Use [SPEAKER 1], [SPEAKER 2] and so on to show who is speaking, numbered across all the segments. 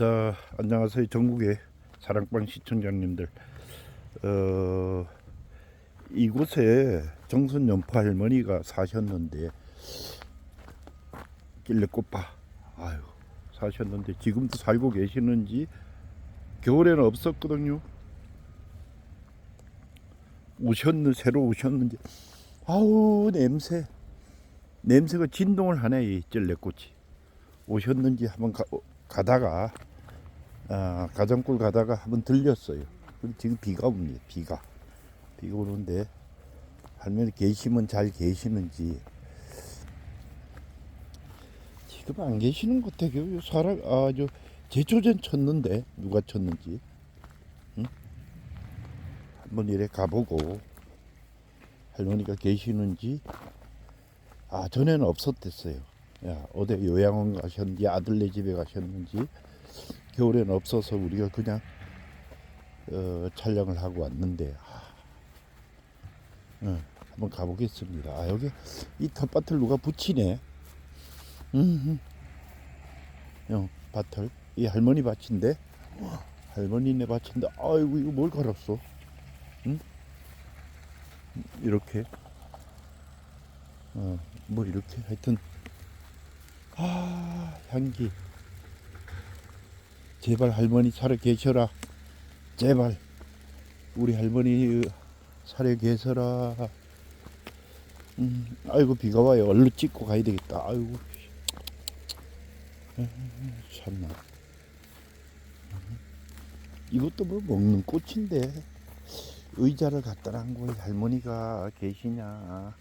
[SPEAKER 1] 자, 안녕하세요. 전국의 사랑방 시청자님들. 어, 이곳에 정선 연포 할머니가 사셨는데, 길래꽃파, 아유, 사셨는데, 지금도 살고 계시는지, 겨울에는 없었거든요. 오셨는, 새로 오셨는지, 아우, 냄새. 냄새가 진동을 하네, 이 찔레꽃이. 오셨는지 한번 가, 어, 가다가 아, 가정골 가다가 한번 들렸어요. 지금 비가 옵니다. 비가 비가 오는데 할머니 계시면 잘 계시는지 지금 안 계시는 것 같아요. 사람 아저 제초전 쳤는데 누가 쳤는지 응? 한번 이래 가보고 할머니가 계시는지 아 전에는 없었댔어요. 야, 어디 요양원 가셨는지 아들네 집에 가셨는지 겨울에는 없어서 우리가 그냥 어, 촬영을 하고 왔는데 아, 어, 한번 가보겠습니다. 아 여기 이 텃밭을 누가 붙이네. 음, 어, 밭을 이 할머니 밭인데 할머니네 밭인데 아이고 이거 뭘 갈았어? 응? 이렇게 어, 뭐 이렇게 하여튼 아 향기 제발 할머니 살아 계셔라. 제발 우리 할머니 살아 계셔라. 음, 아이고 비가 와요. 얼른 찍고 가야 되겠다. 아이고. 참나. 이것도 뭐 먹는 꽃인데 의자를 갖다 놔고 할머니가 계시냐?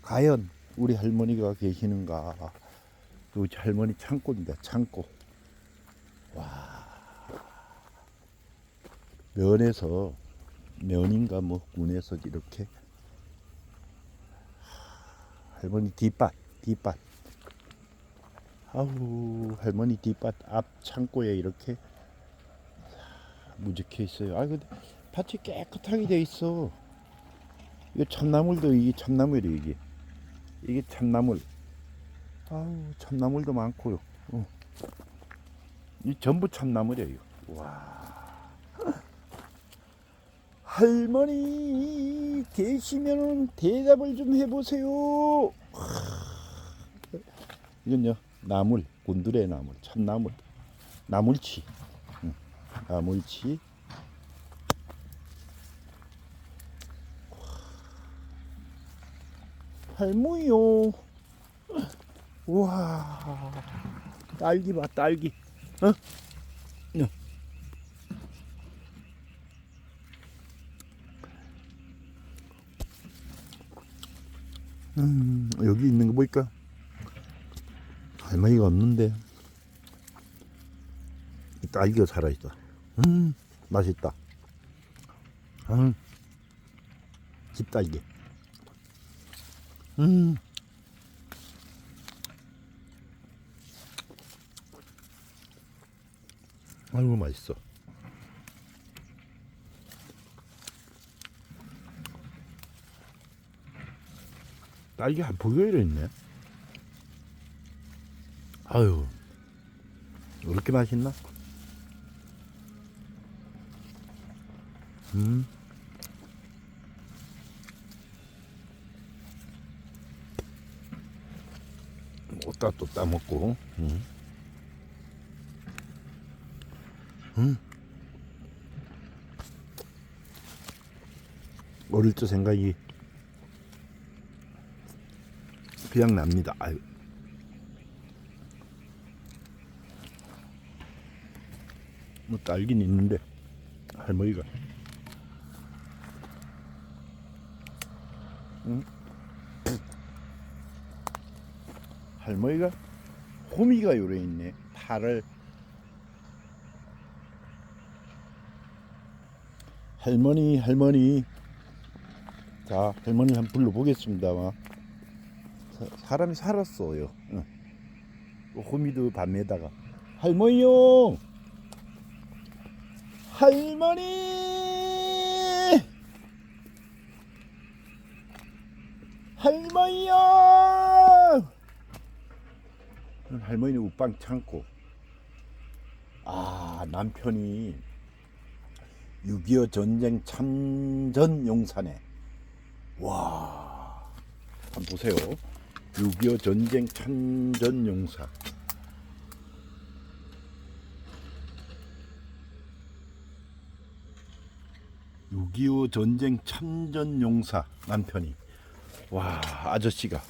[SPEAKER 1] 과연 우리 할머니가 계시는가? 그 할머니 창고입니다. 창고. 와. 면에서 면인가 뭐 군에서 이렇게 할머니 뒷밭 뒷밭 아우 할머니 뒷밭 앞 창고에 이렇게 무적해 있어요. 아 근데 밭이 깨끗하게 돼 있어. 이거 참나물도 이게 참나물이 이게 이게 참나물. 아우 참나물도 많고요. 어. 이 전부 참나물이에요. 와. 할머니 계시면 대답을 좀 해보세요. 이건요 나물 곤드레 나물 참나물 나물치 응. 나물치 할머니요. 우와 딸기 봐 딸기 어? 네. 음, 여기 있는 거 보니까 할머니가 없는데 딸기가 살아있다. 음. 맛있다. 음, 집딸기. 음 아이고 맛있어. 딸기 한 포기가 있네. 아유, 왜 이렇게 맛있나? 음. 옷다 또 따먹고. 음. 음. 어릴 적 생각이 그냥 납니다. 아유. 뭐 딸긴 있는데 할머니가 응? 할머니가 호미가 요래 있네. 팔을 할머니 할머니. 자 할머니 한번 불러보겠습니다 사람이 살았어요. 응. 호미도 밤에다가. 할머니요! 할머니! 할머니요! 할머니 우빵 참고. 아 남편이 6.25 전쟁 참전 용사네. 와, 한번 보세요. 6.25 전쟁 참전 용사. (6.25) 전쟁 참전 용사 남편이 와 아저씨가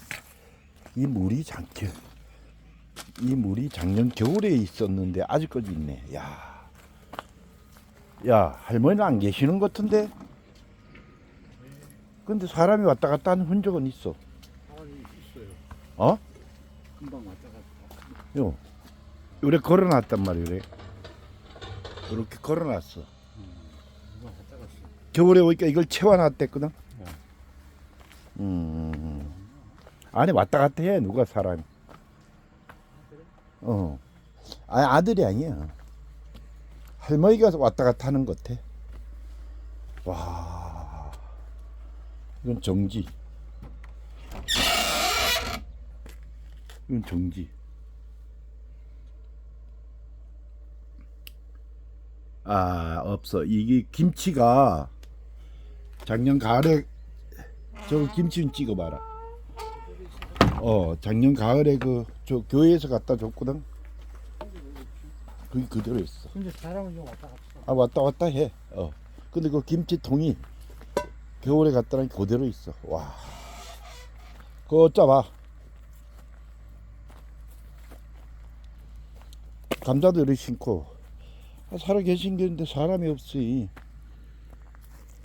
[SPEAKER 1] 이 물이 작게 이 물이 작년 겨울에 있었는데 아직까지 있네. 야, 야 할머니는 안 계시는 것 같은데. 근데 사람이 왔다 갔다 하는 흔적은 있어.
[SPEAKER 2] 사람이 있어요.
[SPEAKER 1] 어?
[SPEAKER 2] 금방 왔다 갔다.
[SPEAKER 1] 요, 요래 걸어놨단 말이야. 요래. 이렇게 걸어놨어.
[SPEAKER 2] 갔어.
[SPEAKER 1] 겨울에 오니까 이걸 채워놨댔거든.
[SPEAKER 2] 네.
[SPEAKER 1] 음, 안에 왔다 갔다 해 누가 사람이. 어, 아니 아들이 아니야. 할머니가 왔다 갔다 하는 것 같아. 와, 이건 정지. 이건 정지. 아 없어. 이게 김치가 작년 가을에 저 김치 좀 찍어봐라. 어 작년 가을에 그 저 교회에서 갖다 줬거든. 그게 그대로 있어.
[SPEAKER 2] 근데 사람은 좀 왔다 갔다.
[SPEAKER 1] 아 왔다 갔다 해. 어. 근데 그 김치통이 겨울에 갔다는 게 그대로 있어. 와. 그거 짜봐. 감자도 이렇게 심고. 아, 살아 계신 게 있는데 사람이 없지.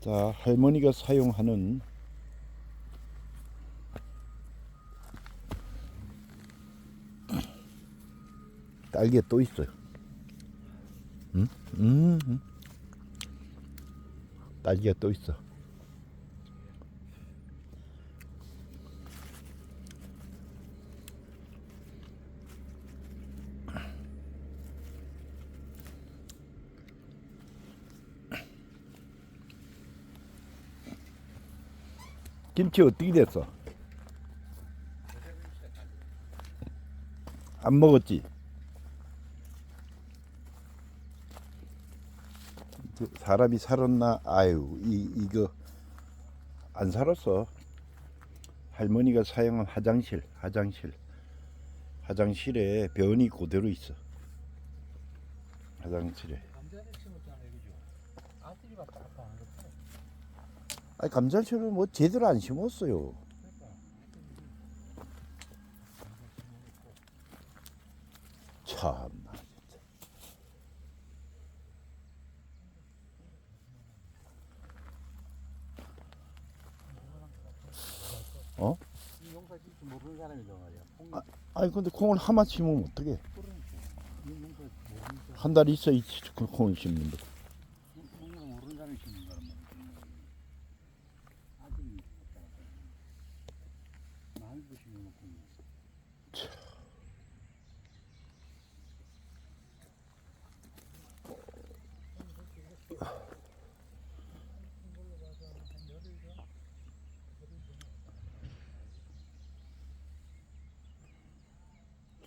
[SPEAKER 1] 자, 할머니가 사용하는 딸기에 또 있어요. 음, 음. 딸기가 또 있어. 김치 어떻게 됐어? 안 먹었지? 사람이 살았나? 아유, 이 이거 안 살았어. 할머니가 사용한 화장실, 화장실, 화장실에 변이 그대로 있어. 화장실에. 아니 감자실을 뭐 제대로 안 심었어요. 참나 진짜. 어?
[SPEAKER 2] 이 용사 진짜 모르는 사람이란 말이야. 콩
[SPEAKER 1] 아. 아니 근데 콩을 하마 심으면?
[SPEAKER 2] 이 사람.
[SPEAKER 1] 한달 있어야 그 콩을 심는데.
[SPEAKER 2] 콩을 모르는 사람이 심는 거란 말이야.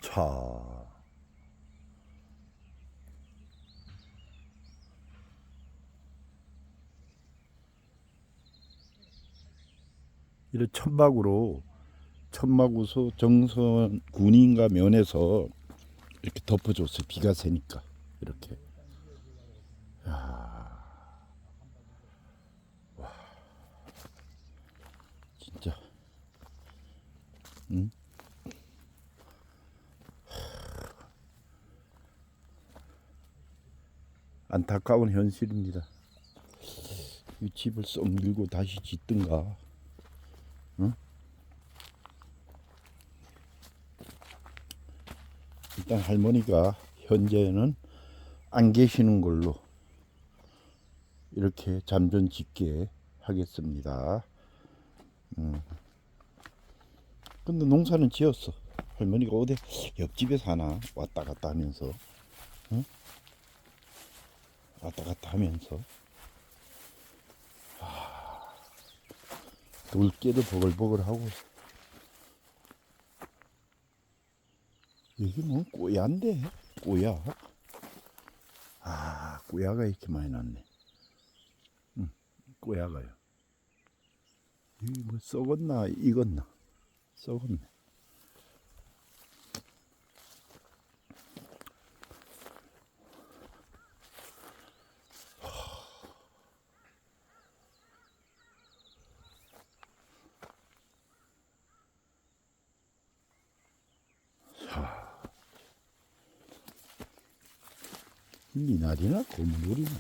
[SPEAKER 1] 차. 이래 천막으로 천막우서 정선 군인가 면에서 이렇게 덮어줬어요. 비가 새니까 이렇게. 야, 와, 진짜. 응? 안타까운 현실입니다. 이 집을 썩 밀고 다시 짓든가. 응? 일단 할머니가 현재는 안 계시는 걸로 이렇게 잠전 짓게 하겠습니다. 음. 근데 농사는 지었어. 할머니가 어디 옆집에 사나 왔다 갔다 하면서. 응? 왔다 갔다 하면서 아, 돌깨도 버글버글하고 이게 뭐 꼬야인데 꼬야 꼬야가 이렇게 많이 났네. 응, 꼬야가요. 이뭐 썩었나 익었나? 썩었네. 미나리나 고무줄이나.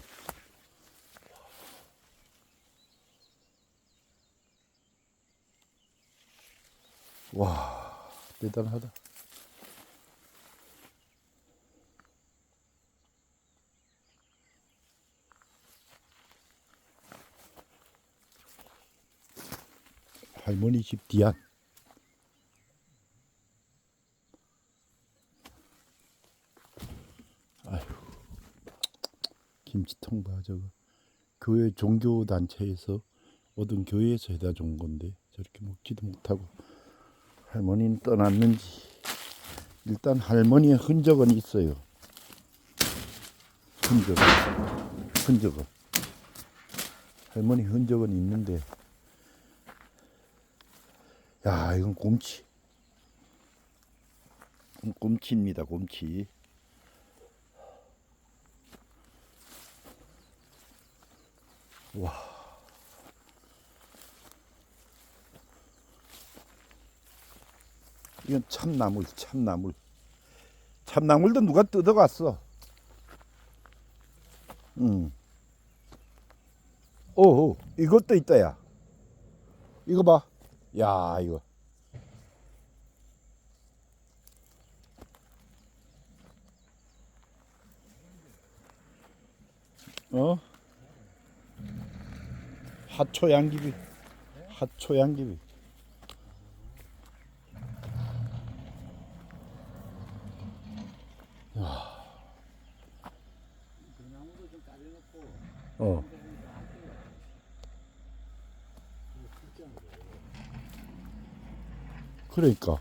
[SPEAKER 1] 와, 대단하다. 할머니 집 뒤안. 김치통 봐 저거. 교회 종교 단체에서 얻은 교회에서 해다 준 건데 저렇게 먹지도 못하고 할머니는 떠났는지 일단 할머니의 흔적은 있어요. 흔적, 흔적은 할머니 흔적은 있는데 야 이건 곰치 곰치입니다 곰치 와. 이건 참나물 참나물. 참나물도 누가 뜯어갔어? 응 오호 이것도 있다 야. 이거 봐 야 이거. 어 하초 양귀비. 하초 양귀비. 어. 그러니까